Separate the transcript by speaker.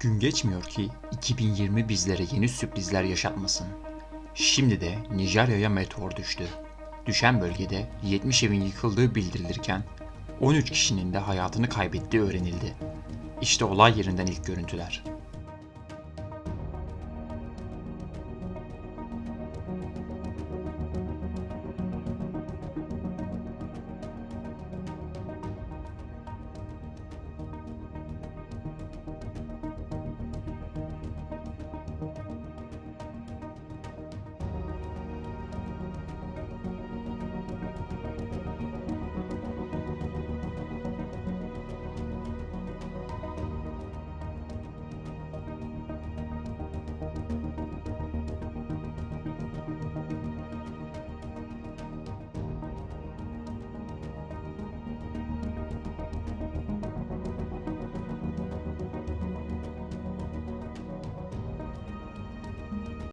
Speaker 1: Gün geçmiyor ki 2020 bizlere yeni sürprizler yaşatmasın. Şimdi de Nijerya'ya meteor düştü. Düşen bölgede 70 evin yıkıldığı bildirilirken 13 kişinin de hayatını kaybettiği öğrenildi. İşte olay yerinden ilk görüntüler.